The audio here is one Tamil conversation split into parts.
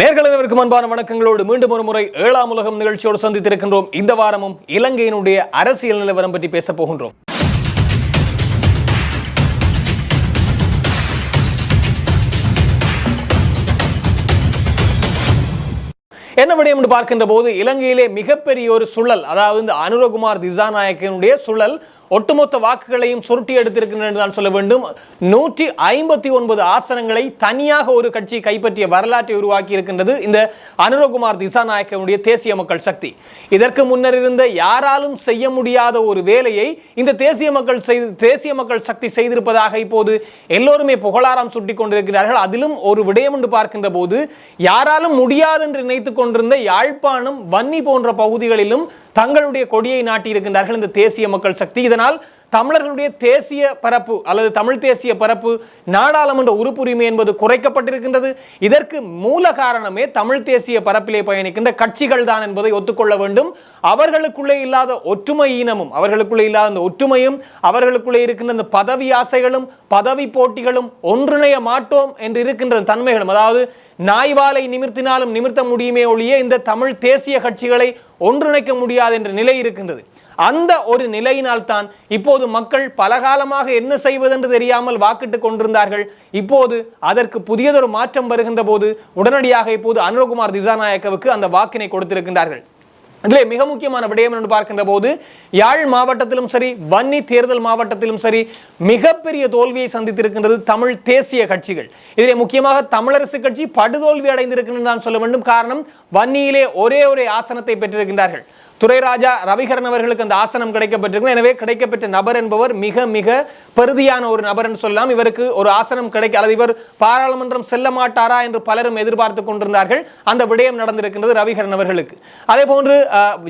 நேர்களுக்கு அன்பான வணக்கங்களோடு மீண்டும் ஒரு முறை ஏழாம் உலகம் நிகழ்ச்சியோடு சந்தித்திருக்கின்றோம். இந்த வாரமும் இலங்கையினுடைய அரசியல் நிலவரம் பற்றி பேச போகின்றோம். என்ன விடயம் என்று பார்க்கின்ற போது இலங்கையிலே மிகப்பெரிய ஒரு சுழல் அதாவது அனுரகுமார் திசாநாயக்கனுடைய சுழல் ஒட்டுமொத்த வாக்குகளையும் சுருட்டி எடுத்திருக்கின்றன தான் சொல்ல வேண்டும். நூற்றி ஐம்பத்தி ஒன்பது ஆசனங்களை தனியாக ஒரு கட்சி கைப்பற்றிய வரலாற்றை உருவாக்கி இருக்கின்றது இந்த அனுரகுமார் திசாநாயக்கனுடைய தேசிய மக்கள் சக்தி. இதற்கு முன்னர் இருந்த யாராலும் செய்ய முடியாத ஒரு வேலையை இந்த தேசிய மக்கள் செய்து தேசிய மக்கள் சக்தி செய்திருப்பதாக இப்போது எல்லோருமே புகழாரம் சுட்டிக் கொண்டிருக்கிறார்கள். அதிலும் ஒரு விடயம் என்று பார்க்கின்ற போது யாராலும் முடியாது என்று நினைத்துக் கொண்டிருந்த யாழ்ப்பாணம் வன்னி போன்ற பகுதிகளிலும் தங்களுடைய கொடியை நாட்டியிருக்கின்றார்கள் இந்த தேசிய மக்கள் சக்தி. இதனால் தமிழர்களுடைய தேசிய பரப்பு அல்லது தமிழ் தேசிய பரப்பு நாடாளுமன்ற உறுப்புரிமை என்பது குறைக்கப்பட்டிருக்கின்றது. இதற்கு மூல காரணமே தமிழ் தேசிய பரப்பிலே பயணிக்கின்ற கட்சிகள் தான் என்பதை ஒத்துக்கொள்ள வேண்டும். அவர்களுக்குள்ளே இல்லாத ஒற்றுமை ஈனமும் அவர்களுக்குள்ளே இல்லாத அந்த ஒற்றுமையும் அவர்களுக்குள்ளே இருக்கின்ற அந்த பதவி ஆசைகளும் பதவி போட்டிகளும் ஒன்றிணைய மாட்டோம் என்று இருக்கின்ற தன்மைகளும் அதாவது நாய்வாலை நிமிர்த்தினாலும் நிமிர்த்த முடியுமே ஒழிய இந்த தமிழ் தேசிய கட்சிகளை ஒன்றிணைக்க முடியாது என்ற நிலை இருக்கின்றது. அந்த ஒரு நிலையினால் தான் இப்போது மக்கள் பலகாலமாக என்ன செய்வதென்று தெரியாமல் வாக்கிட்டு கொண்டிருந்தார்கள். இப்போது அதற்கு புதியதொரு மாற்றம் வருகின்ற போது உடனடியாக இப்போது அனுரகுமார் திசாநாயக்கவுக்கு அந்த வாக்கினை கொடுத்திருக்கின்றார்கள். இதிலே மிக முக்கியமான விடயம் என்று பார்க்கின்ற போது யாழ் மாவட்டத்திலும் சரி வன்னி தேர்தல் மாவட்டத்திலும் சரி மிகப்பெரிய தோல்வியை சந்தித்திருக்கின்றது தமிழ் தேசிய கட்சிகள். இதிலே முக்கியமாக தமிழரசு கட்சி படுதோல்வி அடைந்திருக்கின்றது தான் சொல்ல வேண்டும். காரணம் வன்னியிலே ஒரே ஒரே ஆசனத்தை பெற்றிருக்கின்றார்கள். துரைராஜா ரவிகரன் அவர்களுக்கு அந்த ஆசனம் கிடைக்கப்பட்டிருக்கு எனவே கிடைக்கப்பெற்ற நபர் என்பவர் மிக மிக பெருதியான ஒரு நபர் என்று சொல்லலாம். இவருக்கு ஒரு ஆசனம் கிடைக்க அல்லது இவர் பாராளுமன்றம் செல்ல மாட்டாரா என்று பலரும் எதிர்பார்த்து கொண்டிருந்தார்கள். அந்த விடயம் நடந்திருக்கின்றது ரவிகரன் அவர்களுக்கு. அதே போன்று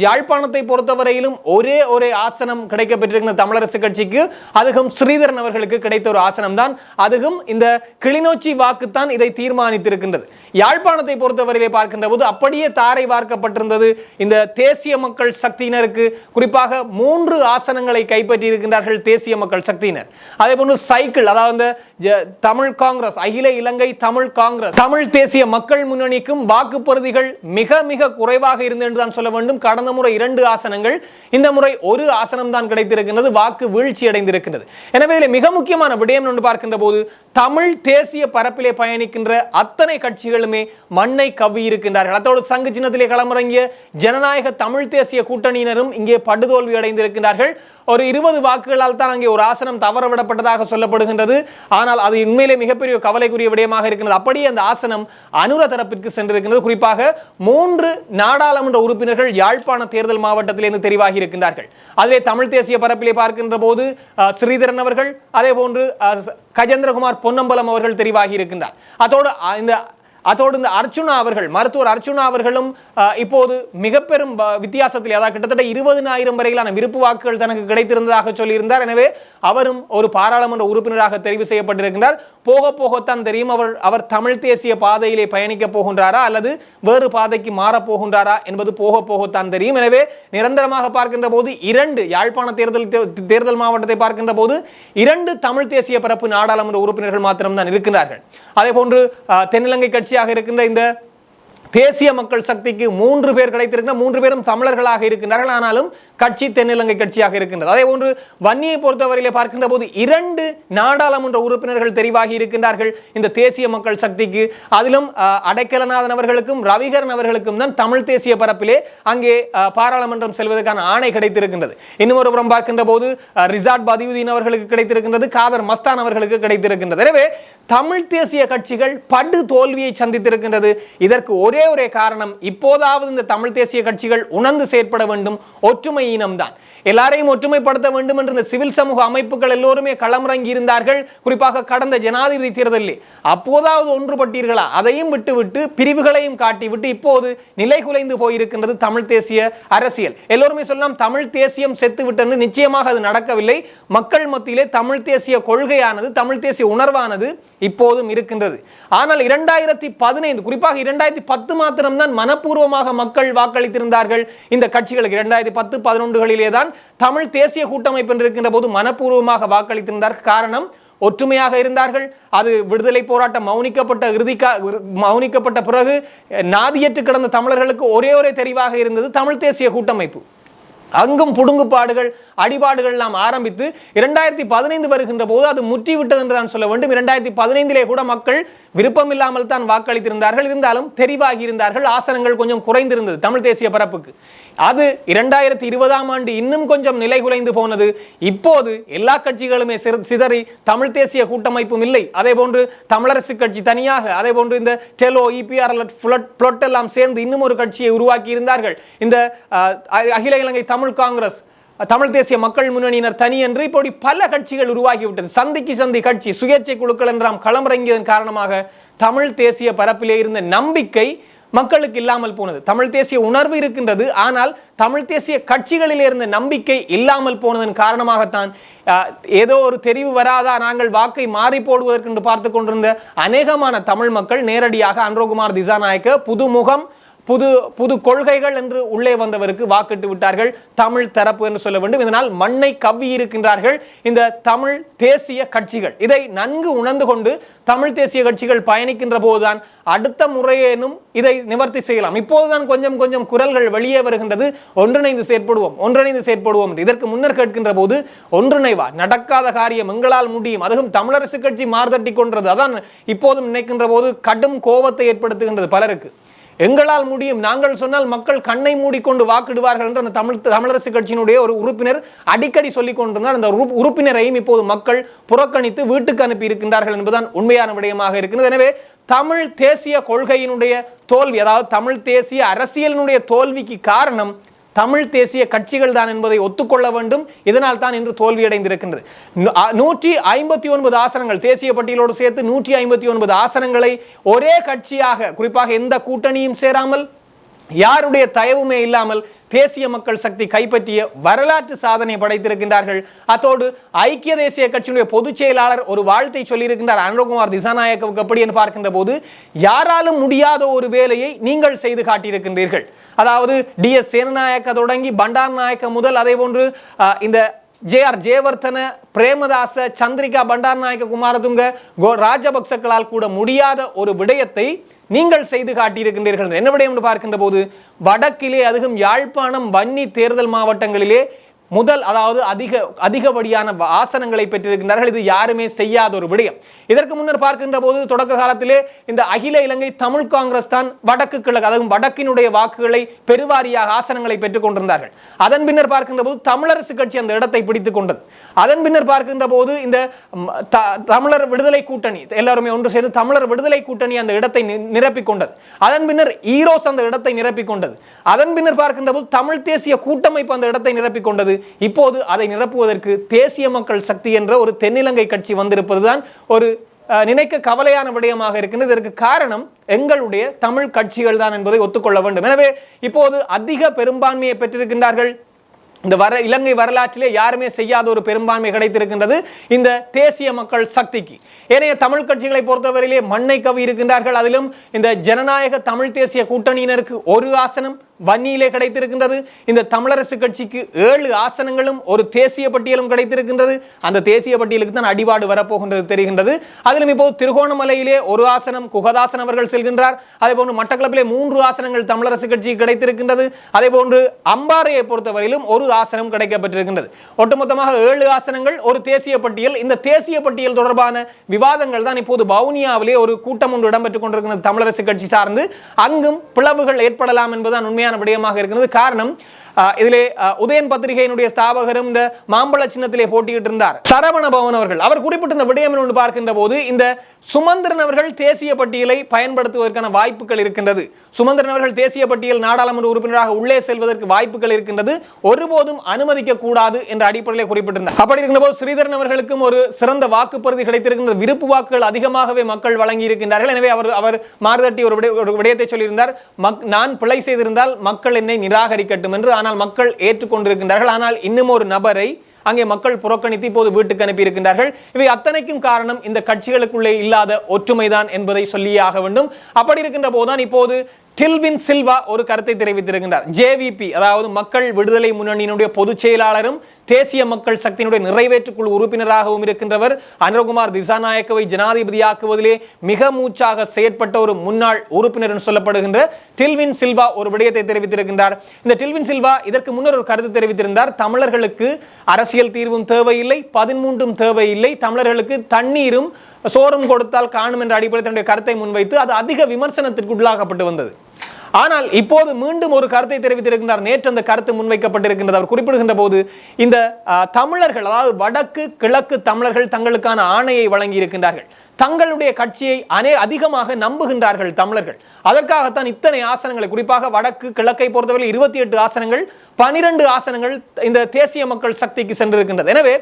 யாழ்ப்பாணத்தை பொறுத்தவரையிலும் ஒரே ஒரே ஆசனம் கிடைக்கப்பட்டிருக்கிற தமிழரசு கட்சிக்கு அதுவும் ஸ்ரீதரன் அவர்களுக்கு கிடைத்த ஒரு ஆசனம் தான். அதுவும் இந்த கிளிநொச்சி வாக்குத்தான் இதை தீர்மானித்திருக்கின்றது. யாழ்ப்பாணத்தை பொறுத்தவரையிலே பார்க்கின்ற போது அப்படியே தாரை வார்க்கப்பட்டிருந்தது. இந்த தேசிய மக்கள் மக்கள் சக்தியினருக்கு குறிப்பாக மூன்று ஆசனங்களை கைப்பற்றி இருக்கின்றார்கள் தேசிய மக்கள் சக்தியினர். அதே போன்று சைக்கிள் அதாவது தமிழ் காங்கிரஸ் அகில இலங்கை தமிழ் காங்கிரஸ் தமிழ் தேசிய மக்கள் முன்னணிக்கும் வாக்குப்பருதிகள் மிக மிக குறைவாக இருந்து என்று தான் சொல்ல வேண்டும். கடந்த முறை இரண்டு ஆசனங்கள் இந்த முறை ஒரு ஆசனம் தான் கிடைத்திருக்கின்றது வாக்கு வீழ்ச்சி அடைந்திருக்கின்றது. எனவே இதில் மிக முக்கியமான விடயம் என்று பார்க்கின்ற போது தமிழ் தேசிய பரப்பிலே பயணிக்கின்ற அத்தனை கட்சிகளுமே மண்ணை கவ்வி இருக்கின்றார்கள் அத்தோடு சங்கு சின்னத்திலே களமிறங்கிய ஜனநாயக தமிழ் தேசிய தேசிய கூட்டணியினரும் இங்கே படுதோல்வி அடைந்திருக்கிறார்கள் ஒரு இருபது வாக்குகளால் தான் அங்கே ஒரு ஆசனம் தவற விடப்பட்டதாக சொல்லப்படுகின்றது. ஆனால் அது உண்மையிலே மிகப்பெரிய கவலைக்குரிய விடயமாக இருக்கிறது. அப்படியே அந்த ஆசனம் அனுர தரப்பிற்கு சென்றிருக்கிறது குறிப்பாக மூன்று நாடாளுமன்ற உறுப்பினர்கள் யாழ்ப்பாண தேர்தல் மாவட்டத்திலிருந்து தெரிவாகி இருக்கின்றார்கள். அதிலே தமிழ் தேசிய பரப்பிலே பார்க்கின்ற போது ஸ்ரீதரன் அவர்கள் அதே போன்று கஜேந்திரகுமார் பொன்னம்பலம் அவர்கள் தெரிவாகி இருக்கின்றார். அதோடு இந்த அதோடு இந்த அர்ச்சுனா அவர்கள் மருத்துவர் அர்ச்சுனா அவர்களும் இப்போது மிக பெரும் வித்தியாசத்தில் அதாவது கிட்டத்தட்ட இருபதினாயிரம் வரையிலான விருப்பு வாக்குகள் தனக்கு கிடைத்திருந்ததாக சொல்லியிருந்தார். எனவே அவரும் ஒரு பாராளுமன்ற உறுப்பினராக தெரிவு செய்யப்பட்டிருக்கின்றார். போக போகத்தான் தெரியும் அவர் அவர் தமிழ் தேசிய பாதையிலே பயணிக்க போகின்றாரா அல்லது வேறு பாதைக்கு மாறப் போகின்றாரா என்பது போக போகத்தான் தெரியும். எனவே நிரந்தரமாக பார்க்கின்ற போது இரண்டு யாழ்ப்பாண தேர்தல் தேர்தல் மாவட்டத்தை பார்க்கின்ற போது இரண்டு தமிழ் தேசிய பரப்பு நாடாளுமன்ற உறுப்பினர்கள் மாத்திரம்தான் இருக்கிறார்கள் அதே போன்று தென்னிலங்கை கட்சி கட்சியாக இருக்கின்ற இந்த தேசிய மக்கள் சக்திக்கு மூன்று பேர் கிடைத்திருக்கிற மூன்று பேரும் தமிழர்களாக இருக்கின்றார்கள். ஆனாலும் கட்சி தென்னிலங்கை கட்சியாக இருக்கின்றது. அதே போன்று வன்னியை பொறுத்தவரையிலே பார்க்கின்ற போது இரண்டு நாடாளுமன்ற உறுப்பினர்கள் தெரிவாகி இருக்கின்றார்கள் இந்த தேசிய மக்கள் சக்திக்கு. அதிலும் அடைக்கலநாதன் அவர்களுக்கும் ரவிகரன் அவர்களுக்கும் தான் தமிழ் தேசிய பரப்பிலே அங்கே பாராளுமன்றம் செல்வதற்கான ஆணை கிடைத்திருக்கின்றது. இன்னும் ஒரு புறம் பார்க்கின்ற போது ரிசார்ட் பதியுதீன் அவர்களுக்கு கிடைத்திருக்கின்றது காதர் மஸ்தான் அவர்களுக்கு கிடைத்திருக்கின்றது. எனவே தமிழ் தேசிய கட்சிகள் படு தோல்வியை சந்தித்திருக்கின்றது. இதற்கு ஒரே ஒரே காரணம் இப்போதாவது இந்த தமிழ் தேசிய கட்சிகள் உணர்ந்து செயற்பட வேண்டும். ஒற்றுமை இனம்தான். எல்லாரையும் ஒற்றுமைப்படுத்த வேண்டும் என்று இந்த சிவில் சமூக அமைப்புகள் எல்லோருமே களமிறங்கி இருந்தார்கள். குறிப்பாக கடந்த ஜனாதிபதி தேர்தலில். அப்போதாவது ஒன்றுபட்டீர்களா? அதையும் விட்டுவிட்டு பிரிவுகளையும் காட்டிவிட்டு இப்போது நிலை குலைந்து போயிருக்கின்றது தமிழ் தேசிய அரசியல். எல்லோருமே சொல்லலாம் தமிழ் தேசியம் செத்து விட்டது. நிச்சயமாக அது நடக்கவில்லை. மக்கள் மத்தியிலே தமிழ் தேசிய கொள்கையானது தமிழ் தேசிய உணர்வானது இப்போதும் இருக்கின்றது. ஆனால் இரண்டாயிரத்தி பதினைந்து குறிப்பாக இரண்டாயிரத்தி பத்து மாத்திரம்தான் மனப்பூர்வமாக மக்கள் வாக்களித்திருந்தார்கள். இந்த கட்சிகளுக்கு இரண்டாயிரத்தி பத்து பதினொன்றுகளிலே தான் தமிழ் தேசிய கூட்டமைப்பு என்று இருக்கின்ற போது மனப்பூர்வமாக வாக்களித்திருந்தார். காரணம் ஒற்றுமையாக இருந்தார்கள். அது விடுதலை போராட்டம் மௌனிக்கப்பட்ட இறுதிக்கா மௌனிக்கப்பட்ட பிறகு நாதியற்று கிடந்த தமிழர்களுக்கு ஒரே ஒரே தெரிவாக இருந்தது தமிழ் தேசிய கூட்டமைப்பு. அங்கும் புடுங்குப்பாடுகள் அடிபாடுகள் எல்லாம் ஆரம்பித்து இரண்டாயிரத்தி பதினைந்து வருகின்ற போது அது முற்றிவிட்டது என்று நான் சொல்ல வேண்டும். இரண்டாயிரத்தி பதினைந்திலே கூட மக்கள் விருப்பம் இல்லாமல் தான் வாக்களித்திருந்தார்கள். இருந்தாலும் தெரிவாகி இருந்தார்கள் ஆசனங்கள் கொஞ்சம் குறைந்திருந்தது தமிழ் தேசிய பரப்புக்கு. அது இரண்டாயிரத்தி இருபதாம் ஆண்டு இன்னும் கொஞ்சம் நிலை குலைந்து போனது. இப்போது எல்லா கட்சிகளுமே சிதறி தமிழ் தேசிய கூட்டமைப்பும் இல்லை. அதே போன்று தமிழரசு கட்சி தனியாக அதே போன்று இந்த டெலோ இபிஆர் புளட் எல்லாம் சேர்ந்து இன்னும் ஒரு கட்சியை உருவாக்கி இருந்தார்கள். இந்த அகில இலங்கை தமிழ் காங்கிரஸ் தமிழ் தேசிய மக்கள் முன்னணியினர் தனி என்று இப்படி பல கட்சிகள் உருவாகிவிட்டது சந்திக்கு சந்தி கட்சி சுயேட்சை குழுக்கள் என்றாம் களமிறங்கியதன் காரணமாக தமிழ் தேசிய பரப்பிலே இருந்த நம்பிக்கை மக்களுக்கு இல்லாமல் போனது. தமிழ் தேசிய உணர்வு இருக்கின்றது ஆனால் தமிழ் தேசிய கட்சிகளில் இருந்த நம்பிக்கை இல்லாமல் போனதன் காரணமாகத்தான் ஏதோ ஒரு தெரிவு வராதா நாங்கள் வாக்கை மாறி போடுவதற்கு என்று பார்த்து கொண்டிருந்த அநேகமான தமிழ் மக்கள் நேரடியாக அன்ரோகுமார் திசாநாயக்க புதுமுகம் புது புது கொள்கைகள் என்று உள்ளே வந்தவருக்கு வாக்கிட்டு விட்டார்கள். தமிழ் தரப்பு என்று சொல்ல வேண்டும். இதனால் மண்ணை கவ்வி இருக்கின்றார்கள் இந்த தமிழ் தேசிய கட்சிகள். இதை நன்கு உணர்ந்து கொண்டு தமிழ் தேசிய கட்சிகள் பயணிக்கின்ற போதுதான் அடுத்த முறையேனும் இதை நிவர்த்தி செய்யலாம். இப்போதுதான் கொஞ்சம் கொஞ்சம் குரல்கள் வெளியே வருகின்றது. ஒன்றிணைந்து செயற்படுவோம் ஒன்றிணைந்து செயற்படுவோம் இதற்கு முன்னர் கேட்கின்ற போது ஒன்றிணைவா? நடக்காத காரியம் எங்களால் முடியும். அதுவும் தமிழரசு கட்சி மார்தட்டி கொன்றது அதான் இப்போதும் நினைக்கின்ற போது கடும் கோபத்தை ஏற்படுத்துகின்றது பலருக்கு. எங்களால் முடியும்? நாங்கள் சொன்னால் மக்கள் கண்ணை மூடிக்கொண்டு வாக்கிடுவார்கள் என்று அந்த தமிழ் தமிழரசு கட்சியினுடைய ஒரு உறுப்பினர் அடிக்கடி சொல்லிக் கொண்டிருந்தார். அந்த உறுப்பினரையும் இப்போது மக்கள் புறக்கணித்து வீட்டுக்கு அனுப்பி இருக்கின்றார்கள் என்பதுதான் உண்மையான விடயமாக இருக்கிறது. எனவே தமிழ் தேசிய கொள்கையினுடைய தோல்வி அதாவது தமிழ் தேசிய அரசியலினுடைய தோல்விக்கு காரணம் தமிழ் தேசிய கட்சிகள் தான் என்பதை ஒத்துக்கொள்ள வேண்டும். இதனால் தான் இன்று தோல்வியடைந்திருக்கின்றது நூற்றி ஐம்பத்தி ஒன்பது ஆசனங்கள் தேசிய பட்டியலோடு சேர்த்து நூற்றி ஐம்பத்தி ஒன்பது ஆசனங்களை ஒரே கட்சியாக குறிப்பாக எந்த கூட்டணியும் சேராமல் யாருடைய தயவுமே இல்லாமல் தேசிய மக்கள் சக்தி கைப்பற்றிய வரலாற்று சாதனை படைத்திருக்கின்றார்கள். அத்தோடு ஐக்கிய தேசிய கட்சியினுடைய பொதுச் செயலாளர் ஒரு வாழ்த்தை சொல்லியிருக்கின்றார். அனுரகுமார் திசாநாயக்கவுக்கு அப்படி என்று பார்க்கின்ற போது யாராலும் முடியாத ஒரு வேலையை நீங்கள் செய்து காட்டியிருக்கின்றீர்கள். அதாவது டி எஸ் சேனநாயக்க தொடங்கி பண்டார் நாயக்க முதல் அதே போன்று அஹ், இந்த J R Jayewardene Premadasa Chandrika Bandaranaike Kumaratunga கோ ராஜபக்சக்களால் கூட முடியாத ஒரு விடயத்தை நீங்கள் செய்து காட்டியிருக்கின்றீர்கள். என்ன விடயம் என்று பார்க்கின்ற போது வடக்கிலே அதுவும் யாழ்ப்பாணம் வன்னி தேர்தல் மாவட்டங்களிலே முதல் அதாவது அதிக அதிகப்படியான ஆசனங்களை பெற்றிருக்கின்றார்கள். இது யாருமே செய்யாத ஒரு விடயம். இதற்கு முன்னர் பார்க்கின்ற போது தொடக்க காலத்திலே இந்த அகில இலங்கை தமிழ் காங்கிரஸ் தான் வடக்கு கிழக்கு அதாவது வடக்கினுடைய வாக்குகளை பெருவாரியாக ஆசனங்களை பெற்றுக் கொண்டிருந்தார்கள். அதன் பின்னர் பார்க்கின்ற போது தமிழரசு கட்சி அந்த இடத்தை பிடித்துக் கொண்டது. அதன் பின்னர் பார்க்கின்ற போது இந்த த- தமிழர் விடுதலை கூட்டணி எல்லாருமே ஒன்று சேர்ந்து தமிழர் விடுதலை கூட்டணி அந்த இடத்தை நிரப்பிக் கொண்டது. அதன் பின்னர் ஈரோஸ் அந்த இடத்தை நிரப்பிக் கொண்டது. அதன் பின்னர் பார்க்கின்ற போது தமிழ் தேசிய கூட்டமைப்பு அந்த இடத்தை நிரப்பிக் கொண்டது. இப்போது அதை நிரப்புவதற்கு தேசிய மக்கள் சக்தி என்ற ஒரு தென்னிலங்கை கட்சி வந்திருப்பதுதான் ஒரு நினைக்க கவலையான விடயமாக இருக்கின்றது. இதற்கு காரணம் எங்களுடைய தமிழ் கட்சிகள் தான் என்பதை ஒத்துக்கொள்ள வேண்டும். எனவே இப்போது அதிக பெரும்பான்மையை பெற்றிருக்கின்றார்கள். இந்த வர இலங்கை வரலாற்றிலே யாருமே செய்யாத ஒரு பெரும்பான்மை கிடைத்திருக்கின்றது இந்த தேசிய மக்கள் சக்திக்கு. ஏனைய தமிழ் கட்சிகளை பொறுத்தவரையிலே மண்ணை கவி இருக்கின்றார்கள். அதிலும் இந்த ஜனநாயக தமிழ் தேசிய கூட்டணியினருக்கு ஒரு ஆசனம் வன்னியிலே கிடைத்திருக்கின்றது. இந்த தமிழரசு கட்சிக்கு ஏழு ஆசனங்களும் ஒரு தேசிய பட்டியலும் கிடைத்திருக்கின்றது. அந்த தேசிய பட்டியலுக்கு தான் அடிபாடு வரப்போகின்றது தெரிகின்றது. அதிலும் இப்போது திருகோணமலையிலே ஒரு ஆசனம் குகதாசன் அவர்கள் செல்கின்றார். அதே போன்று மட்டக்களப்பிலே மூன்று ஆசனங்கள் தமிழரசு கட்சிக்கு கிடைத்திருக்கின்றது. அதே போன்று அம்பாறையை பொறுத்தவரையிலும் ஒரு ஆசனம் கிடைக்கப்பட்டிருக்கின்றது. ஒட்டுமொத்தமாக ஏழு ஆசனங்கள் ஒரு தேசிய பட்டியல். இந்த தேசிய பட்டியல் தொடர்பான விவாதங்கள் தான் இப்போது பவுனியாவிலே ஒரு கூட்டம் ஒன்று இடம்பெற்றுக் கொண்டிருக்கிறது தமிழரசு கட்சி சார்ந்து. அங்கும் பிளவுகள் ஏற்படலாம் என்பதுதான் உண்மையான விடயமாக இருக்கிறது. காரணம் இதிலே உதயன் பத்திரிகையினுடைய ஸ்தாபகரும் இந்த மாம்பழ சின்னத்திலே போட்டியிட்டு இருந்தார். சரவண பவன் அவர்கள் அவர் குறிப்பிட்டிருந்த விடயம் என்று பார்க்கின்ற போது இந்த சுமந்திரன் அவர்கள் தேசிய பட்டியலை பயன்படுத்துவதற்கான வாய்ப்புகள் இருக்கின்றது. சுமந்திரன் அவர்கள் தேசிய பட்டியல் நாடாளுமன்ற உறுப்பினராக உள்ளே செல்வதற்கு வாய்ப்புகள் இருக்கின்றது. ஒருபோதும் அனுமதிக்க கூடாது என்ற அடிப்படையில் குறிப்பிட்டிருந்தார். அப்படி இருக்கின்ற போது ஸ்ரீதரன் அவர்களுக்கும் ஒரு சிறந்த வாக்குப்பதிவு கிடைத்திருக்கின்ற விருப்பு வாக்குகள் அதிகமாகவே மக்கள் வழங்கி இருக்கின்றார்கள் எனவே அவர் அவர் மாறுதட்டி ஒரு விடயத்தை சொல்லியிருந்தார். நான் பிழை செய்திருந்தால் மக்கள் என்னை நிராகரிக்கட்டும் என்று ஆனால் மக்கள் ஏற்றுக்கொண்டிருக்கின்றார்கள். ஆனால் இன்னும் ஒரு நபரை அங்கே மக்கள் புறக்கணித்து இப்போது வீட்டுக்கு அனுப்பியிருக்கின்றார்கள். இவை அத்தனைக்கும் காரணம் இந்த கட்சிகளுக்குள்ளே இல்லாத ஒற்றுமைதான் என்பதை சொல்லியே ஆக வேண்டும். அப்படி இருக்கின்ற போதுதான் இப்போது டில்வின் சில்வா ஒரு கருத்தை தெரிவித்திருக்கின்றார். ஜேவிபி அதாவது மக்கள் விடுதலை முன்னணியினுடைய பொதுச் செயலாளரும் தேசிய மக்கள் சக்தியினுடைய நிறைவேற்று குழு உறுப்பினராகவும் இருக்கின்றவர். அனுரகுமார் திசாநாயக்கவை ஜனாதிபதியாக்குவதிலே மிக மூச்சாக செயற்பட்ட ஒரு முன்னாள் உறுப்பினர் என்று சொல்லப்படுகின்ற டில்வின் சில்வா ஒரு விடயத்தை தெரிவித்திருக்கின்றார். இந்த டில்வின் சில்வா இதற்கு முன்னர் ஒரு கருத்து தெரிவித்திருந்தார். தமிழர்களுக்கு அரசியல் தீர்வும் தேவையில்லை பதிமூன்றும் தேவையில்லை தமிழர்களுக்கு தண்ணீரும் சோறும் கொடுத்தால் காணும் என்ற அடிப்படையில் தன்னுடைய கருத்தை முன்வைத்து அது அதிக விமர்சனத்திற்கு உள்ளாகப்பட்டு வந்தது. ஆனால் இப்போது மீண்டும் ஒரு கருத்தை தெரிவித்திருக்கின்றார். நேற்று அந்த கருத்து முன்வைக்கப்பட்டிருக்கின்றது. அவர் குறிப்பிடுகின்ற போது இந்த தமிழர்கள் அதாவது வடக்கு கிழக்கு தமிழர்கள் தங்களுக்கான ஆணையை வழங்கி இருக்கின்றார்கள் தங்களுடைய கட்சியை அனே அதிகமாக நம்புகின்றார்கள் தமிழர்கள். அதற்காகத்தான் இத்தனை ஆசனங்களை குறிப்பாக வடக்கு கிழக்கை பொறுத்தவரை இருபத்தி எட்டு ஆசனங்கள் பனிரெண்டு ஆசனங்கள் இந்த தேசிய மக்கள் சக்திக்கு சென்றிருக்கின்றது. எனவே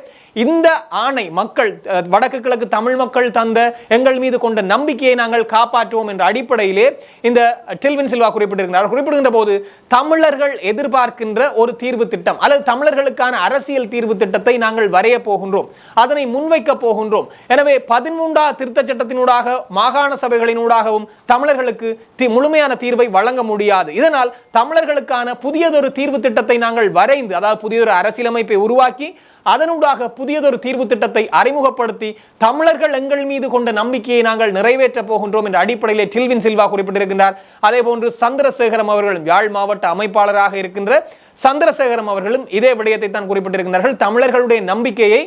இந்த ஆணை மக்கள் வடக்கு கிழக்கு தமிழ் மக்கள் தந்த எங்கள் மீது கொண்ட நம்பிக்கையை நாங்கள் காப்பாற்றுவோம் என்ற அடிப்படையிலே இந்த டில்வின் சில்வா குறிப்பிட்டிருக்கிறார். குறிப்பிடுகின்ற போது தமிழர்கள் எதிர்பார்க்கின்ற ஒரு தீர்வு திட்டம் அல்லது தமிழர்களுக்கான அரசியல் தீர்வு திட்டத்தை நாங்கள் வரைய போகின்றோம் அதனை முன்வைக்க போகின்றோம். எனவே பதிமூன்றா திருத்த சட்டத்தினூடாக மாகாண சபைகளினூடாகவும் தமிழர்களுக்கு தி- முழுமையான தீர்வை வழங்க முடியாது. இதனால் தமிழர்களுக்கான புதியதொரு தீர்வு திட்டத்தை நாங்கள் வரைந்து அதாவது புதியதொரு அரசியலமைப்பை உருவாக்கி அதனூடாக புதியதொரு தீர்வு திட்டத்தை அறிமுகப்படுத்தி தமிழர்கள் எங்கள் மீது கொண்ட நம்பிக்கையை நாங்கள் நிறைவேற்றப் போகின்றோம் என்ற அடிப்படையிலே டில்வின் சில்வா குறிப்பிட்டிருக்கின்றார். அதே போன்று சந்திரசேகரம் அவர்களும் யாழ் மாவட்ட அமைப்பாளராக இருக்கின்ற சந்திரசேகரம் அவர்களும் இதே விடயத்தை தான் குறிப்பிட்டிருக்கிறார்கள் தமிழர்களுடைய நம்பிக்கையை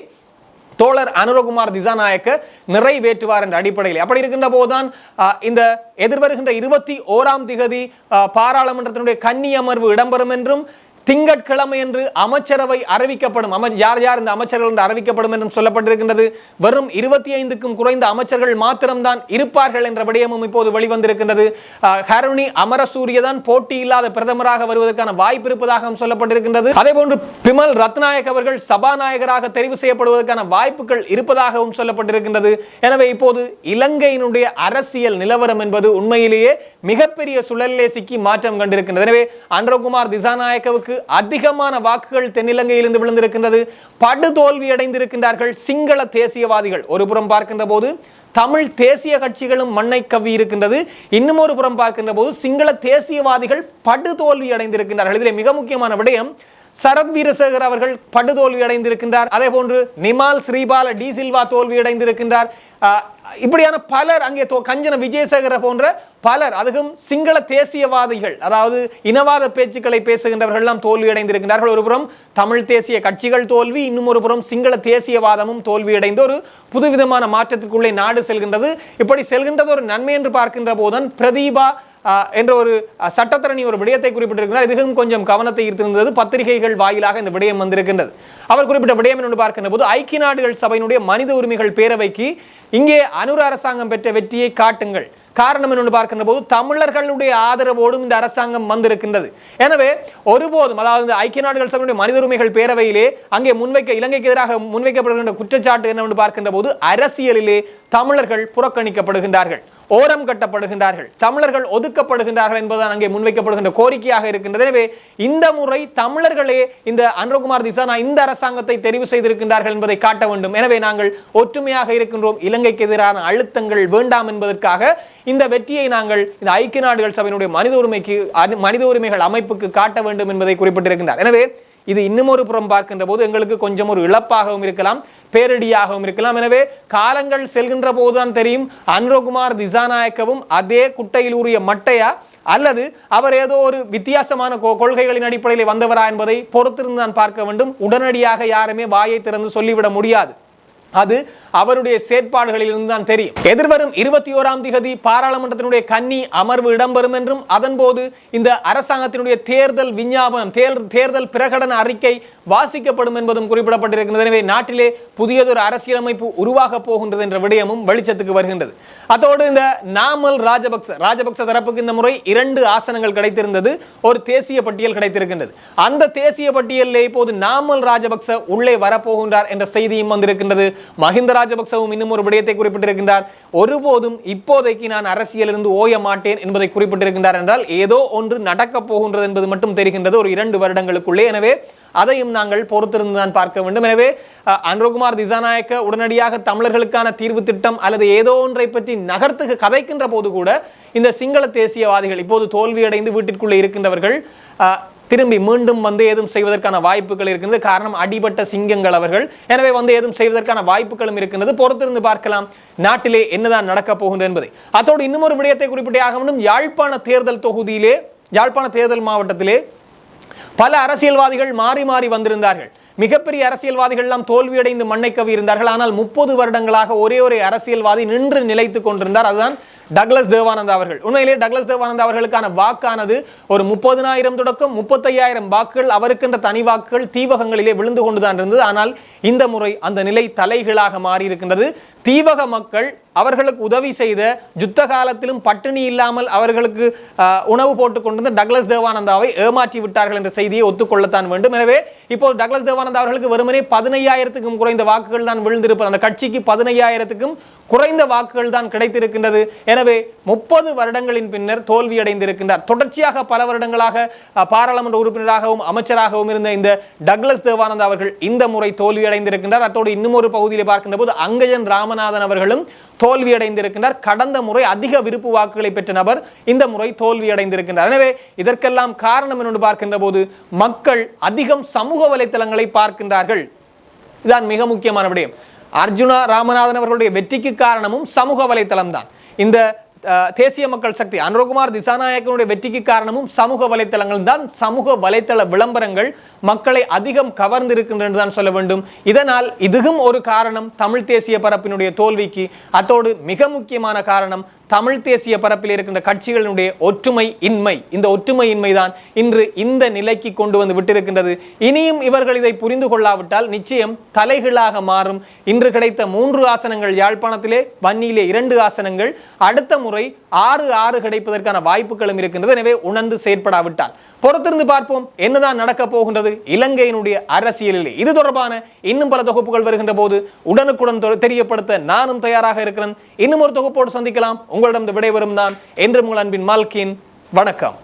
தோழர் அனுரகுமார் திசாநாயக்க நிறைவேற்றுவார் என்ற அடிப்படையில். அப்படி இருக்கின்ற போதுதான் இந்த எதிர்வருகின்ற இருபத்தி ஓராம் திகதி பாராளுமன்றத்தினுடைய கன்னி அமர்வு இடம்பெறும் என்றும் திங்கட்கிழமை என்று அமைச்சரவை அறிவிக்கப்படும் யார் யார் இந்த அமைச்சர்கள் என்று அறிவிக்கப்படும் என்றும் சொல்லப்பட்டிருக்கின்றது. வெறும் இருபத்தி ஐந்துக்கும் குறைந்த அமைச்சர்கள் மாத்திரம்தான் இருப்பார்கள் என்ற விடயமும் இப்போது வெளிவந்திருக்கின்றது. ஹருணி அமரசூரிய தான் போட்டி இல்லாத பிரதமராக வருவதற்கான வாய்ப்பு இருப்பதாகவும் சொல்லப்பட்டிருக்கின்றது. அதே போன்று பிமல் ரத்நாயக் அவர்கள் சபாநாயகராக தெரிவு செய்யப்படுவதற்கான வாய்ப்புகள் இருப்பதாகவும் சொல்லப்பட்டிருக்கின்றது. எனவே இப்போது இலங்கையினுடைய அரசியல் நிலவரம் என்பது உண்மையிலேயே மிகப்பெரிய சுழலிலே சிக்கி மாற்றம் கண்டிருக்கின்றது. எனவே அன்றகுமார் திசாநாயக்கவுக்கு அதிகமான வாக்குகள் தென்னிலங்கையிலிருந்து விழுந்திருக்கின்றது. படு தோல்வி அடைந்திருக்கின்றார்கள் சிங்கள தேசியவாதிகள். ஒரு புறம் பார்க்கின்ற போது தமிழ் தேசிய கட்சிகளும் மண்ணை கவ்வி இருக்கின்றது. இன்னும் ஒரு புறம் பார்க்கின்ற போது சிங்கள தேசியவாதிகள் படு தோல்வி அடைந்திருக்கின்றார்கள் இதிலே மிக முக்கியமான விடயம் சரத் வீரசேகர் அவர்கள் படுதோல்வி அடைந்திருக்கின்றார் அதே போன்று நிமால் ஸ்ரீபால டி சில்வா தோல்வி அடைந்திருக்கின்றார் இப்படியான பலர் அங்கே கஞ்சன விஜயசேகர போன்ற பலர் அதுவும் சிங்கள தேசியவாதிகள் அதாவது இனவாத பேச்சுக்களை பேசுகின்றவர்கள் எல்லாம் தோல்வி அடைந்திருக்கின்றார்கள் ஒரு புறம் தமிழ் தேசிய கட்சிகள் தோல்வி இன்னும் ஒரு புறம் சிங்கள தேசியவாதமும் தோல்வி அடைந்து ஒரு புதுவிதமான மாற்றத்திற்குள்ளே நாடு செல்கின்றது. இப்படி செல்கின்றது ஒரு நன்மை என்று பார்க்கின்ற போதுதான் பிரதீபா என்ற ஒரு சட்டத்தரணி ஒரு விடயத்தை குறிப்பிட்டிருக்கிறார். இதுவும் கொஞ்சம் கவனத்தை ஈர்த்திருந்தது. பத்திரிகைகள் வாயிலாக இந்த விடயம் வந்திருக்கின்றது. அவர் குறிப்பிட்ட விடயம் என்று பார்க்கின்ற போது ஐக்கிய நாடுகள் சபையினுடைய மனித உரிமைகள் பேரவைக்கு இங்கே அனுர அரசாங்கம் பெற்ற வெற்றியை காட்டுங்கள். காரணம் என்று பார்க்கின்ற போது தமிழர்களுடைய ஆதரவோடும் இந்த அரசாங்கம் வந்திருக்கின்றது. எனவே ஒருபோதும் அதாவது இந்த ஐக்கிய நாடுகள் சபையுடைய மனித உரிமைகள் பேரவையிலே அங்கே முன்வைக்க இலங்கைக்கு எதிராக முன்வைக்கப்படுகின்ற குற்றச்சாட்டு என்னவென்று பார்க்கின்ற போது அரசியலிலே தமிழர்கள் புறக்கணிக்கப்படுகின்றார்கள். ஓரம் கட்டப்படுகின்றார்கள். தமிழர்கள் ஒதுக்கப்படுகின்றார்கள் என்பதுதான் அங்கே முன்வைக்கப்படுகின்ற கோரிக்கையாக இருக்கின்றது. எனவே இந்த முறை தமிழர்களே இந்த அனுரகுமார் திசானா இந்த அரசாங்கத்தை தெரிவு செய்திருக்கின்றார்கள் என்பதை காட்ட வேண்டும். எனவே நாங்கள் ஒற்றுமையாக இருக்கின்றோம். இலங்கைக்கு எதிரான அழுத்தங்கள் வேண்டாம் என்பதற்காக இந்த வெற்றியை நாங்கள் இந்த ஐக்கிய நாடுகள் சபையினுடைய மனித உரிமைக்கு அனு- மனித உரிமைகள் அமைப்புக்கு காட்ட வேண்டும் என்பதை குறிப்பிட்டிருக்கின்றார். எனவே இது இன்னும் ஒரு புறம் பார்க்கின்ற போது எங்களுக்கு கொஞ்சம் ஒரு இழப்பாகவும் இருக்கலாம் பேரிடியாகவும் இருக்கலாம். எனவே காலங்கள் செல்கின்ற போதுதான் தெரியும் அன்ரோகுமார் திசாநாயக்கவும் அதே குட்டையில் ஊறிய மட்டையா? அல்லது அவர் ஏதோ ஒரு வித்தியாசமான கொ- கொள்கைகளின் அடிப்படையில் வந்தவரா என்பதை பொறுத்திருந்து நான் பார்க்க வேண்டும். உடனடியாக யாருமே வாயை திறந்து சொல்லிவிட முடியாது. அது அவருடைய செயற்பாடுகளிலிருந்து தான் தெரியும். எதிர்வரும் இருபத்தி ஓராம் திகதி பாராளுமன்றத்தினுடைய கன்னி அமர்வு இடம்பெறும் என்றும் அதன்போது இந்த அரசாங்கத்தினுடைய தேர்தல் விஞ்ஞாபனம் தேர்தல் பிரகடன அறிக்கை வாசிக்கப்படும் என்பதும் குறிப்பிடப்பட்டிருக்கிறது எனவே நாட்டிலே புதியதொரு அரசியலமைப்பு உருவாக போகின்றது என்ற விடயமும் வெளிச்சத்துக்கு வருகின்றது. அதோடு இந்த நாமல் ராஜபக்ச ராஜபக்ச தரப்புக்கு இந்த முறை இரண்டு ஆசனங்கள் கிடைத்திருந்தது. ஒரு தேசிய பட்டியல் கிடைத்திருக்கின்றது. அந்த தேசிய பட்டியலில் இப்போது நாமல் ராஜபக்ச உள்ளே வரப்போகின்றார் என்ற செய்தியும் வந்திருக்கின்றது. மஹிந்த ராஜபக்சவும் இன்னும் ஒரு விடயத்தை குறிப்பிட்டிருக்கின்றார். ஒருபோதும் இப்போதைக்கு நான் அரசியலிருந்து ஓய மாட்டேன் என்பதை குறிப்பிட்டிருக்கின்றார் என்றால் ஏதோ ஒன்று நடக்கப் போகின்றது என்பது மட்டும் தெரிகின்றது ஒரு இரண்டு வருடங்களுக்குள்ளே. எனவே அதையும் நாங்கள் பொறுத்திருந்து தான் பார்க்க வேண்டும். எனவே அன்ரோகுமார் திசாநாயக்க உடனடியாக தமிழர்களுக்கான தீர்வு திட்டம் அல்லது ஏதோ ஒன்றை பற்றி நகர்த்துக்கு கதைக்கின்ற போது கூட இந்த சிங்கள தேசியவாதிகள் இப்போது தோல்வியடைந்து வீட்டிற்குள்ளே இருக்கின்றவர்கள் திரும்பி மீண்டும் வந்து ஏதும் செய்வதற்கான வாய்ப்புகள் இருக்கின்றது. காரணம் அடிபட்ட சிங்கங்கள் அவர்கள். எனவே வந்து ஏதும் செய்வதற்கான வாய்ப்புகளும் இருக்கின்றது. பொறுத்திருந்து பார்க்கலாம் நாட்டிலே என்னதான் நடக்கப் போகுது என்பதை. அத்தோடு இன்னும் ஒரு விடயத்தை குறிப்பிட்டே ஆக வேண்டும். யாழ்ப்பாண தேர்தல் தொகுதியிலே யாழ்ப்பாண தேர்தல் மாவட்டத்திலே பல அரசியல்வாதிகள் மாறி மாறி வந்திருந்தார்கள். மிகப்பெரிய அரசியல்வாதிகள் எல்லாம் தோல்வியடைந்து மண்ணை கவி இருந்தார்கள். ஆனால் முப்பது வருடங்களாக ஒரே ஒரு அரசியல்வாதி நின்று நிலைத்துக் கொண்டிருந்தார். அதுதான் டக்ளஸ் தேவானந்தா அவர்கள். உண்மையிலே டக்ளஸ் தேவானந்தா அவர்களுக்கான வாக்கானது ஒரு முப்பதினாயிரம் தொடக்கம் முப்பத்தையாயிரம் வாக்குகள் அவருக்கென்ற தனி வாக்குகள் தீவகங்களிலே விழுந்து கொண்டுதான் இருந்தது. ஆனால் இந்த முறை அந்த நிலை தலைகளாக மாறி இருக்கின்றது தீவக மக்கள் அவர்களுக்கு உதவி செய்த யுத்த காலத்திலும் பட்டினி இல்லாமல் அவர்களுக்கு உணவு போட்டுக் கொண்டிருந்த டக்ளஸ் தேவானந்தாவை ஏமாற்றி விட்டார்கள் என்ற செய்தியை ஒத்துக்கொள்ளத்தான் வேண்டும். எனவே இப்போ டக்ளஸ் தேவானந்தா அவர்களுக்கு வெறுமனே பதினையாயிரத்துக்கும் குறைந்த வாக்குகள் தான் விழுந்திருப்பது. அந்த கட்சிக்கு பதினையாயிரத்துக்கும் குறைந்த வாக்குகள் தான் கிடைத்திருக்கின்றது. எனவே முப்பது வருடங்களின் பின்னர் தோல்வி அடைந்திருக்கின்றார் தொடர்ச்சியாக பல வருடங்களாக பாராளுமன்ற உறுப்பினராகவும் அமைச்சராகவும் இருந்த இந்த டக்ளஸ் தேவானந்தா அவர்கள் இந்த முறை தோல்வி அடைந்திருக்கின்றார் அத்தோடு இன்னும் ஒரு பகுதியில் பார்க்கின்ற போது அங்கஜன் ராமநாதன் அவர்களும் தோல்வியடைந்திருக்கின்றார் கடந்த முறை அதிக விருப்பு வாக்குகளை பெற்ற நபர் இந்த முறை தோல்வியடைந்திருக்கின்றார். எனவே இதற்கெல்லாம் காரணம் என்று பார்க்கின்ற போது மக்கள் அதிகம் சமூக வலைத்தளங்களை பார்க்கின்றார்கள். இதுதான் மிக முக்கியமான விடயம். அர்ஜுனா ராமநாதன் அவர்களுடைய வெற்றிக்கு காரணமும் சமூக வலைத்தளம் தான் இந்த தேசிய மக்கள் சக்தி அனுரகுமார் திசாநாயக்கனுடைய வெற்றிக்கு காரணமும் சமூக வலைத்தளங்கள் தான். சமூக வலைத்தள விளம்பரங்கள் மக்களை அதிகம் கவர்ந்திருக்கின்றன தான் சொல்ல வேண்டும். இதனால் இதுவும் ஒரு காரணம் தமிழ் தேசிய பரப்பினுடைய தோல்விக்கு. அத்தோடு மிக முக்கியமான காரணம் தமிழ் தேசிய பரப்பில் இருக்கின்ற கட்சிகளினுடைய ஒற்றுமை இன்மை. இந்த ஒற்றுமை இன்மைதான் இன்று இந்த நிலைக்கு கொண்டு வந்து விட்டிருக்கின்றது. இனியும் இவர்கள் இதை புரிந்து கொள்ளாவிட்டால் நிச்சயம் தலைகீழாக மாறும். இன்று கிடைத்த மூன்று ஆசனங்கள் யாழ்ப்பாணத்திலே வன்னியிலே இரண்டு ஆசனங்கள் அடுத்த முறை ஆறு ஆறு கிடைப்பதற்கான வாய்ப்புகளும் இருக்கின்றது. எனவே உணர்ந்து செயற்படாவிட்டால். பொறுத்திருந்து பார்ப்போம் என்னதான் நடக்க போகின்றது. இலங்கையினுடைய அரசியலில் இது தொடர்பான இன்னும் பல தொகுப்புகள் வருகின்ற போது உடனுக்குடன் தெரியப்படுத்த நானும் தயாராக இருக்கிறேன். இன்னும் ஒரு தொகுப்போடு சந்திக்கலாம். உங்களிடம் விடைபெறும் தான் என்று உங்கள் அன்பின் மால்கின். வணக்கம்.